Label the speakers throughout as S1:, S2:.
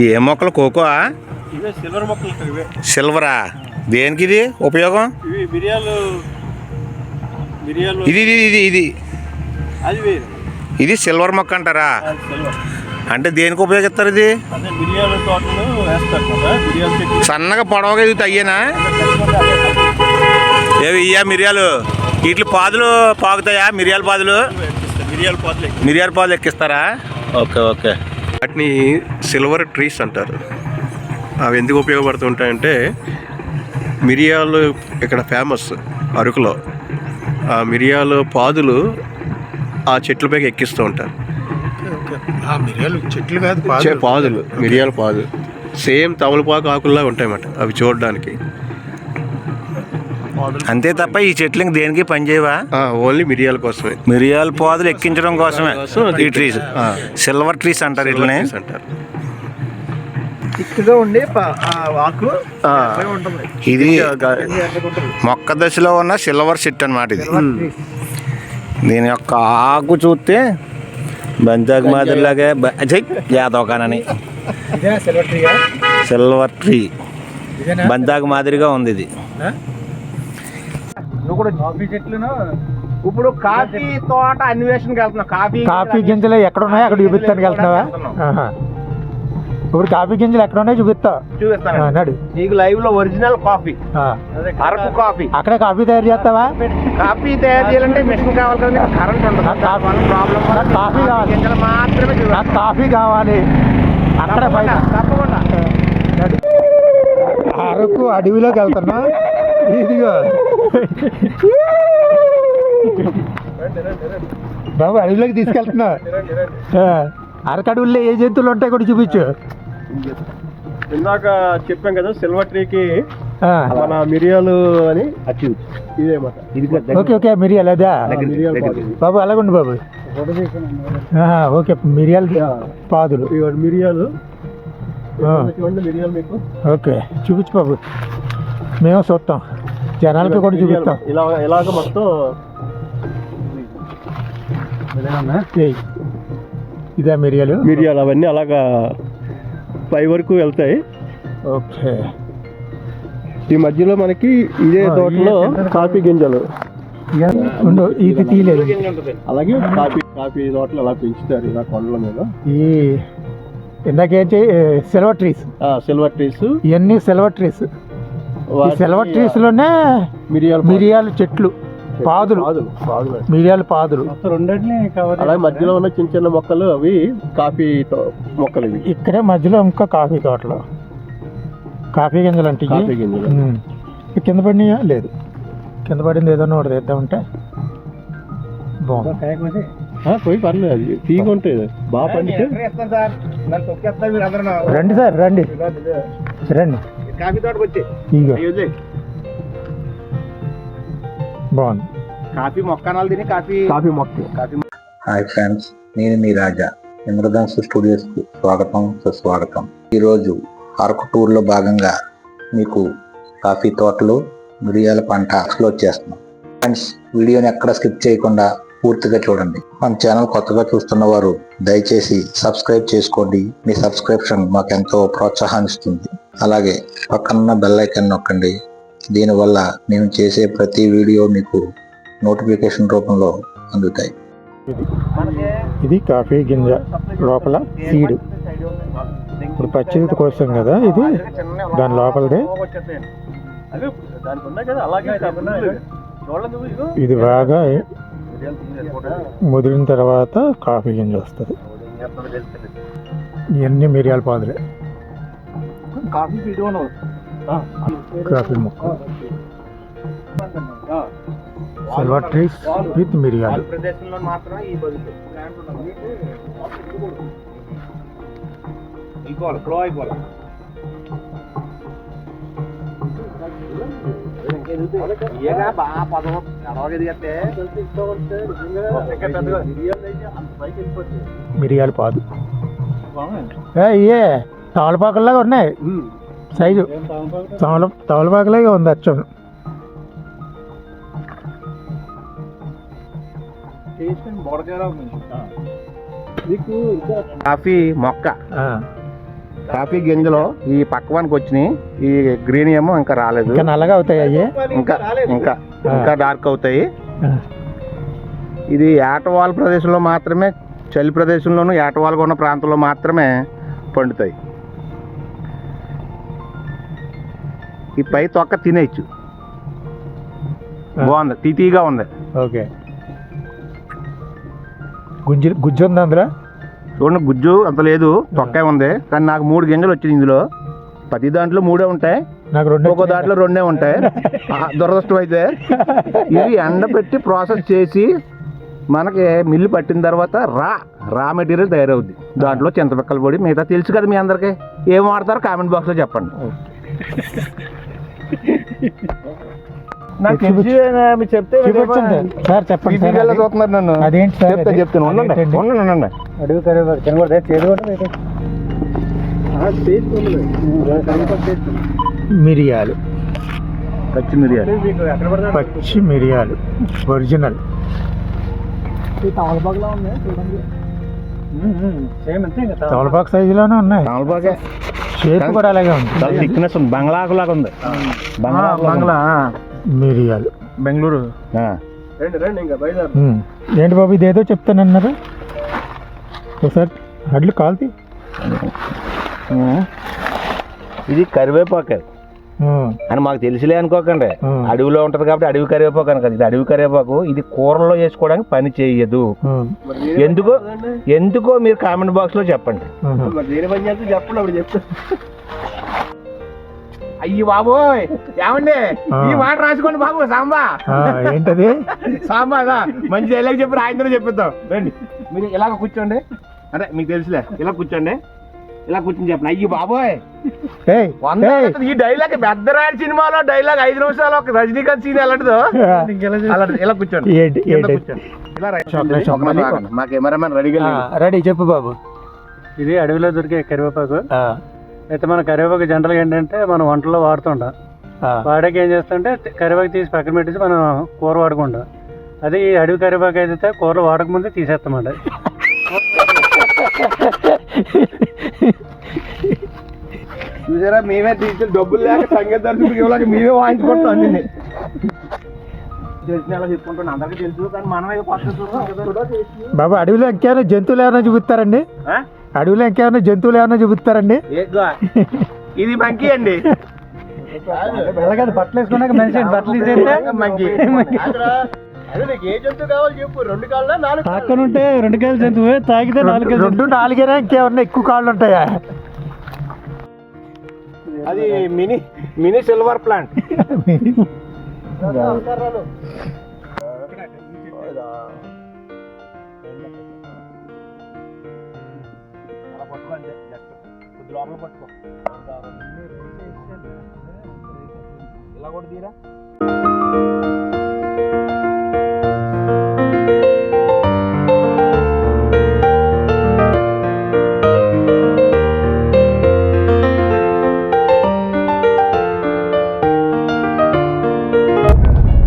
S1: ఏ మొక్కలు? కోకోా
S2: సిల్వర్ మొక్కలు
S1: సిల్వరా? దేనికి ఇది ఉపయోగం? ఇది ఇది ఇది ఇది.
S2: అది వేరు.
S1: ఇది సిల్వర్ మొక్క అంటారా? అంటే దేనికి ఉపయోగిస్తారు ఇది? సన్నగా పొడవగా ఇది
S2: అదే
S1: ఏవి ఇయ్యా మిరియాలు? వీటి పాదులు పాకుతాయా మిరియాల పాదులు.
S2: మిరియాల ఎక్కువ.
S1: మిరియాల పాదులు ఎక్కిస్తారా? Okay okay.
S2: వాటిని సిల్వర్ ట్రీస్ అంటారు. అవి ఎందుకు ఉపయోగపడుతుంటాయంటే మిరియాలు ఇక్కడ ఫేమస్ అరకులో. ఆ మిరియాలు పాదులు ఆ చెట్లపైకి ఎక్కిస్తూ ఉంటారు.
S3: మిరియాలు చెట్లు కాదు
S2: పాదులు. మిరియాల పాదు. సేమ్ తమలపాకు ఆకుల్లా ఉంటాయన్నమాట అవి చూడడానికి.
S1: అంతే తప్ప ఈ చెట్లు ఇంక దేనికి పనిచేయవా
S2: ఓన్లీ మిరియాల కోసమే.
S1: మిరియాల పాదులు ఎక్కించడం కోసమే.
S2: కోసం
S1: ఈ ట్రీస్. సిల్వర్ ట్రీస్ అంటారు ఇట్లనే
S2: అంటారు.
S3: చిక్కుగా ఉండి ఆకు
S2: ఆ,
S3: ఉంటుంది.
S1: ఇది మొక్క దశలో ఉన్న సిల్వర్ చెట్టు అన్నమాట ఇది. దీని యొక్క ఆకు చూస్తే బంజాకు మాదిరిలాగే యాదవకానని
S3: ఇదే సిల్వర్ ట్రీయా
S1: సిల్వర్ ట్రీ బంజాకు మాదిరిగా ఉంది ఇది.
S3: చెట్లను?
S1: ఇప్పుడు కాఫీ తోట అన్వేషణకి వెళ్తున్నా. కాఫీ
S4: కాఫీ గింజలు ఎక్కడ ఉన్నాయో అక్కడ చూపిస్తానికి వెళ్తున్నావా? ఆహా. ఇప్పుడు కాఫీ గింజలు ఎక్కడ ఉన్నాయో చూపిస్తా.
S1: చూపిస్తాను.
S4: నడు.
S1: నీకు లైవ్లో ఒరిజినల్ కాఫీ. అరకు కాఫీ.
S4: అక్కడే కాఫీ తయారు చేస్తావా?
S1: కాఫీ తయారు చేయాలంటే మిషన్ కావాలి కదా కరెంట్ ఉండదు.
S4: నాకు కాఫీ-
S1: ప్రాబ్లం
S4: నాకు కాఫీ కావాలి.
S1: గింజలు మాత్రమే చూడాలి.
S4: నాకు కాఫీ కావాలి. అక్కడ బయట.
S1: తప్పకుండా.
S4: అరకు అడవిలోకి వెళ్తున్నా. ఇదిగో. బాబు అడవిలోకి తీసుకెళ్తున్నా. ఆ, అరకు అడవుల్లో ఏ జంతువులు ఉంటాయి కూడా చూపించు.
S2: ఇందాక చెప్పాం కదా సిల్వర్ ట్రీకి
S4: ఆ.
S2: మన మిరియాలు అని. ఇదే మాట. ఇది
S4: ఓకే ఓకే మిరియాలు అదా. బాబు అలాగుండి బాబు. ఓకే మిరియాల పాదులు.
S2: మిరియాలు.
S4: ఆ,
S2: చూడండి మిరియాలు మీకు.
S4: ఓకే చూపించు బాబు. మేము చూస్తాం. జనాలకి కూడా చూపిస్తాం.
S2: ఇలా ఇలాగ మొత్తం.
S4: ఇదా మిరియాలు.
S2: మిరియాలు అవన్నీ అలాగా పై వరకు వెళ్తాయి.
S4: ఓకే.
S2: ఈ మధ్యలో మనకి ఇదే తోటలో కాఫీ గింజలు.
S4: ఇది తీయలేదు.
S2: అలాగే కాఫీ కాఫీ తోటలు అలా పెంచుతారు ఇలా కొండల మీద.
S4: ఈ ఇందాకేంటి సిల్వర్ ట్రీస్
S2: సిల్వర్ ట్రీస్
S4: ఇవన్నీ సిల్వర్ ట్రీస్ సిల్వర్ ట్రీస్లోనే
S2: మిరియాలు
S4: మిరియాల చెట్లు పాదులు. మిరియాల పాదులు.
S2: అలాగే మధ్యలో ఉన్న చిన్న చిన్న మొక్కలు అవి కాఫీ మొక్కలు ఇవి.
S4: ఇక్కడే మధ్యలో ఇంకా కాఫీ తోటలు. కాఫీ గింజలు అంటే కింద పడినాయా? లేదు. కింద పడింది ఏదన్నా ఒకటి తెద్దామంటే బాగుంది.
S2: పోయి పర్లేదు అది తీగ ఉంటుంది బాగా పండితే.
S4: రండి సార్ రండి. రండి.
S1: కాఫీ తోటకు వచ్చి.
S4: ఇగో బాగుంది.
S1: కాఫీ మొక్కనాలు తిని కాఫీ
S2: కాఫీ మొక్క.
S1: కాఫీ
S5: హాయ్ ఫ్రెండ్స్ నేను మీ రాజా. ఇంద్రధనుసు స్టూడియోస్కు స్వాగతం సుస్వాగతం. ఈరోజు అరకు టూర్లో భాగంగా మీకు కాఫీ తోటలు మిరియాల పంట ఎక్స్ప్లోర్ చేస్తున్నాం. ఫ్రెండ్స్ వీడియోని ఎక్కడ స్కిప్ చేయకుండా పూర్తిగా చూడండి. మన ఛానల్ కొత్తగా చూస్తున్న వారు దయచేసి సబ్స్క్రైబ్ చేసుకోండి. మీ సబ్స్క్రిప్షన్ మాకు ఎంతో ప్రోత్సాహాన్ని ఇస్తుంది అలాగే పక్కనున్న బెల్ ఐకాన్ నొక్కండి. దీనివల్ల మేము చేసే ప్రతి వీడియో మీకు నోటిఫికేషన్ రూపంలో అందుతాయి.
S4: ఇది కాఫీ గింజ లోపల సీడ్. ఇప్పుడు పచ్చిది కోసం కదా ఇది? దాని లోపలదే. ఇది బాగా. ముదిరిన తర్వాత కాఫీ గింజ వస్తుంది. ఇవన్నీ మిరియాల పాదులే.
S2: కాఫీ
S4: మొక్క. సిల్వర్ ట్రీస్ విత్ మిరియాలు
S1: ఫ్లో అయిపోవాలి. ఏగా బాగా
S2: మిరియాలు
S4: పాదు. ఇయే తమలపాకుల్లాగా ఉన్నాయి. సైజు? తమల తమలపాకులాగా ఉంది అచ్చం.
S1: కాఫీ మొక్క. కాఫీ గింజలు ఈ పక్కవానికి వచ్చినాయి. ఈ గ్రీన్ ఏమో ఇంకా రాలేదు.
S4: ఇంకా నల్లగా అవుతాయి అయ్యి?
S1: ఇంకా ఇంకా ఇంకా డార్క్ అవుతాయి. ఇది ఏటవాల ప్రదేశంలో మాత్రమే చలి ప్రదేశంలోనూ ఏటవాలుగా ఉన్న ప్రాంతంలో మాత్రమే పండుతాయి. ఈ పై తొక్క తినేయచ్చు. బాగుంది. తీతీగా ఉంది.
S4: ఓకే. గుజ్జు గుజ్జు ఉంది అందులో?
S1: చూడండి గుజ్జు అంత లేదు తొక్కే ఉంది. కానీ నాకు మూడు గింజలు వచ్చింది ఇందులో. ప్రతి దాంట్లో మూడే ఉంటాయి.
S4: నాకు రెండు
S1: ఒక్కో దాంట్లో రెండే ఉంటాయి. దురదృష్టం అయితే. ఇవి ఎండబెట్టి ప్రాసెస్ చేసి మనకి మిల్లు పట్టిన తర్వాత రా రా మెటీరియల్ తయారవుద్ది. దాంట్లో చింతపిక్కల పొడి మిగతా తెలుసు కదా మీ అందరికి. ఏం వాడతారో కామెంట్ బాక్స్లో చెప్పండి. నాకు చెప్తే
S4: సార్ చెప్పండి సార్.
S1: చూస్తున్నారు నన్ను.
S4: అదేంటి సార్?
S1: చెప్తాను
S4: అది?
S1: చెప్తాను. ఉండండి.
S4: అదేంటండి?
S1: ఉండండి ఉండండి
S3: అడుగు కరివేపాకు తినకూడదు. చేదు కూడా
S4: మిరియాలు.
S1: పచ్చి మిరియాలు.
S4: పచ్చి మిరియాలు. ఒరిజినల్.
S3: తమలపాకులా ఉంది చూడండి. సేమ్ అంతే ఇంకా
S4: తమలపాకు సైజులోనే ఉన్నాయి.
S1: తమలపాకే
S4: షేప్ కూడా అలాగే ఉంది.
S1: చాలా థిక్నెస్ ఉంది. బంగ్లాకు లాగా ఉంది బంగ్లాకు లాగా
S2: బంగ్లా
S4: మిరియాలు
S2: బెంగళూరు.
S4: ఏంటి బాబు ఇదేదో చెప్తానన్నారు? ఒకసారి అడ్లు కాల్తీ.
S1: ఇది కరివేపాకు. అని మాకు తెలిసిలే అనుకోకండి. అడవిలో ఉంటది కాబట్టి అడవి కరివేపాకు అని కదా ఇది అడవి కరివేపాకు ఇది కూరలో చేసుకోవడానికి పని చేయదు. ఎందుకో? ఎందుకో మీరు కామెంట్ బాక్స్లో చెప్పండి అయ్యి బాబోయ్ ఏమండి. ఈ మాట రాసుకోండి బాబు సాంబా.
S4: ఏంటది?
S1: సాంబా దా. మంచి డైలాగ్ చెప్పి ఆయనతో చెప్పిద్దాం. రండి. మీరు ఇలాగ కూర్చోండి. అంటే మీకు తెలుసులే ఇలా కూర్చోండి. ఇలా కూర్చొని చెప్పండి. అయ్యి బాబోయ్. ఈ డైలాగ్ పెద్దరాడి సినిమాలో డైలాగ్ ఐదు నిమిషాలు ఒక రజనీకాంత్ సీన్ ఎలాంటిదో? ఇలా కూర్చోండి.
S4: ఏంటి
S1: కింద
S4: ఏంటి?
S1: కూర్చోండి. ఇలా రైట్
S4: చాక్లెట్
S1: ఒక నిమిషం ఆగండి. మా కెమెరామెన్ రెడీగా.
S4: రెడీ చెప్పు బాబు.
S3: ఇది అడవిలో దొరికే కరివేపాకు. అయితే మన కరివేపాకు జనరల్గా ఏంటంటే మనం వంటలో వాడుతుంటాం.
S4: ఆ,
S3: వాడాక ఏం చేస్తుంటే కరివేపాకు తీసి పక్కన పెట్టేసి మనం కూర వాడుకుంటాం. అదే ఈ అడవి కరివేపాకు అయితే కూరలు వాడకముందే తీసేస్తామంట
S1: చూసారా మేమే తీసుకెళ్ళి డబ్బులు లేక సంగీత దర్శకుడికి ఇవ్వలేక మేమే వాయించుకుంటాం అన్ని
S4: బాబు అడవిలో ఇంకేమైనా జంతువులు ఏమైనా చూపిస్తారండి? అడవిలో ఇంకేమైనా జంతువులు ఏమైనా చూపిస్తారండి?
S1: ఇది మంకీ అండి.
S3: వెళ్ళగదు బట్టలు వేసుకున్నాక మనిషి బట్టలు
S2: రెండు
S3: కాయలు జంతువు తాగితే నాలుగు కాయలు
S4: రెండు నాలుగైనా ఇంకేమన్నా ఎక్కువ కాళ్ళు ఉంటాయా?
S1: అది మినీ మినీ సిల్వర్ ప్లాంట్. ఇలా కూడా తీరా?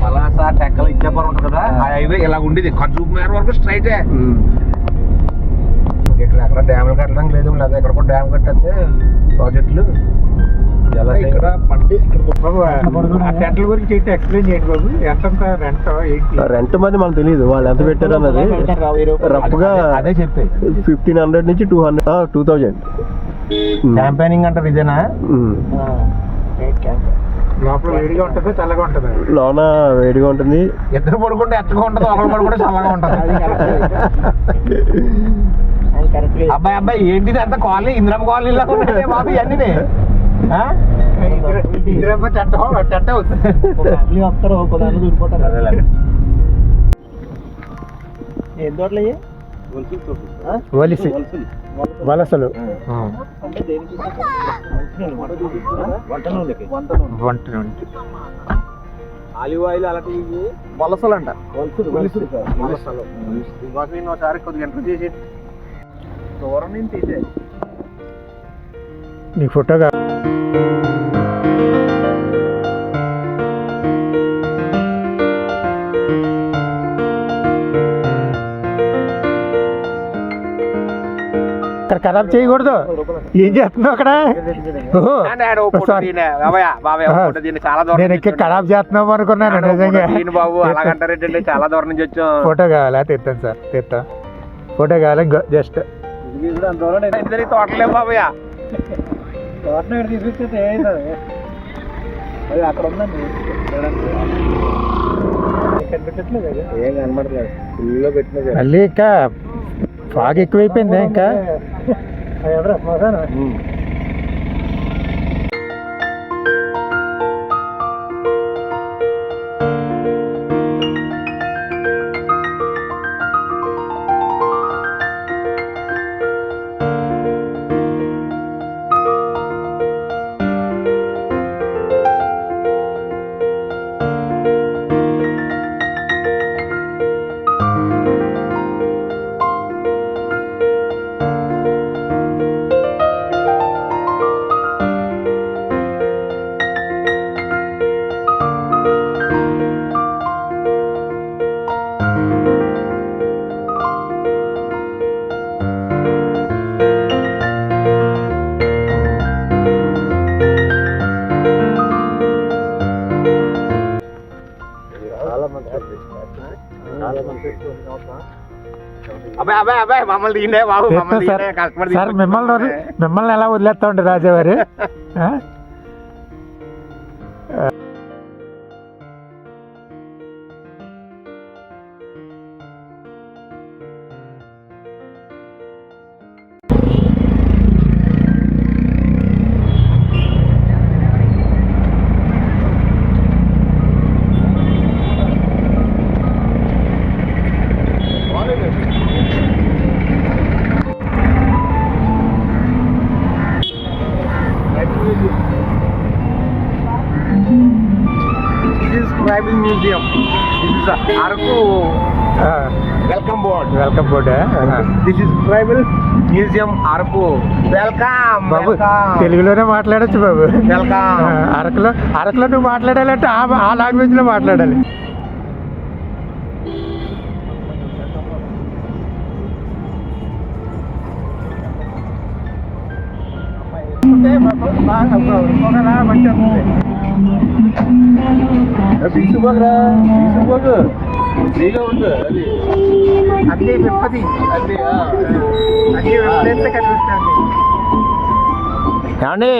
S1: పలాస టెక్కలు ఇచ్చేపారు ఉంటుంది కదా. ఆ హైవే ఇలా ఉండేది కన్సూప్ మేర వరకు స్ట్రైటే ఇక్కడ ఎక్కడ డ్యామ్లు కట్టడానికి లేదు లేదా ఎక్కడ కూడా డ్యామ్ కట్టేస్తే ప్రాజెక్టులు ఎలా ఇక్కడ పండి
S4: బాబు ఆ టెంట్ల గురించి ఏంటి ఎక్స్ప్లెయిన్ చేయండి బాబు. ఎంత రెంట్ ఏంటి?
S2: రెంట్ మంది మనకు తెలియదు వాళ్ళు ఎంత పెట్టారు అన్నది రఫ్గా
S1: అదే చెప్పే.
S2: ఫిఫ్టీన్ హండ్రెడ్ నుంచి two hundred two thousand
S1: campaigning అంటారు ఇదేనా?
S4: లోపల వేడిగా ఉంటుందా చల్లగా ఉంటుందా?
S2: లోన వేడిగా ఉంటుంది.
S1: ఇద్దరు పడుకుంటే ఎత్తగా ఉంటుంది ఒకరు పడుకుంటే చల్లగా ఉంటుంది. అబ్బాయి అబ్బాయి ఏంటిది అంత కాలనీ? ఇందిరమ్మ కాలనీలో ఉన్నాయి బాబు ఇవన్నీ
S4: ఇందిరమ్మ
S3: వస్తారు ఒక దాన్ని దూరిపోతారు.
S2: ఏం
S4: వలిసి. వలసలు. వంట
S1: ఆలివ్ ఆయిల్ అలాంటివి
S2: వలసలు అంట
S1: వలసలు. ఒకసారి కొద్దిగా ఎంటర్ చేసి దూరం నుంచి తీసే
S4: ఫోటోగా ఇక్కడ ఖరాబ్ చేయకూడదు. ఏం చేస్తున్నావు అక్కడ. నేను ఇక్కడ ఖరాబ్ చేస్తున్నావు అనుకున్నాను నిజంగా.
S1: బాబు అలాగంటారేంటండి? చాలా దూరం నుంచి వచ్చాం.
S4: ఫోటో కావాలా? తెస్తాను సార్ తెస్తా. ఫోటో కావాలి జస్ట్.
S3: ఇది కూడా అంత దూరం లేదు.
S1: ఇద్దరికి తోటలే బాబయ్య
S3: తోటను ఇక్కడ తీసుకొచ్చేది ఏమవుతుంది అది అక్కడ ఉందండి అది.
S1: ఏం కనబడలేదు ఫుల్లో పెట్టిన
S4: మళ్ళీ ఇంకా ఫాగ్ ఎక్కువైపోయింది ఇంకా
S3: ఎవరా
S1: అబ్బాయి మమ్మల్ని తీయండి బాబు మమ్మల్ని
S4: సార్?
S1: తీయండి కష్టపడి
S4: సార్ మిమ్మల్ని మిమ్మల్ని ఎలా వదిలేస్తా ఉండే రాజావారు?
S1: Museum. Araku welcome board
S4: welcome board
S1: this is tribal museum Araku welcome
S4: బాబు తెలుగులోనే మాట్లాడొచ్చు బాబు.
S1: వెల్కమ్
S4: అరకులో అరకులో నువ్వు మాట్లాడాలంటే ఆ లాంగ్వేజ్ మాట్లాడాలి
S2: తీసుకుపోకరా తీసుకుపోకు ఫ్రీగా ఉంది అది
S1: అదే విప్పది
S2: అది ఆ.
S1: అదే విప్పలేస్తే కనిపిస్తుంది ఏమండి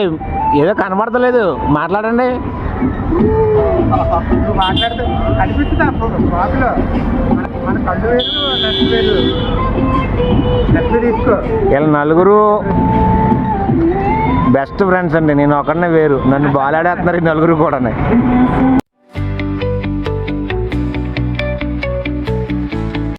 S1: ఏదో కనబడతలేదు. మాట్లాడండి.
S4: నువ్వు మాట్లాడితే కనిపిస్తుంది? అప్పుడు బాబులో. మన కళ్ళు వేరు నచ్చి వేరు. నచ్చి తీసుకో.
S1: వీళ్ళ నలుగురు బెస్ట్ ఫ్రెండ్స్ అండి. నేను ఒకనే వేరు. నన్ను బాలాడేస్తున్నారు ఈ నలుగురు కూడా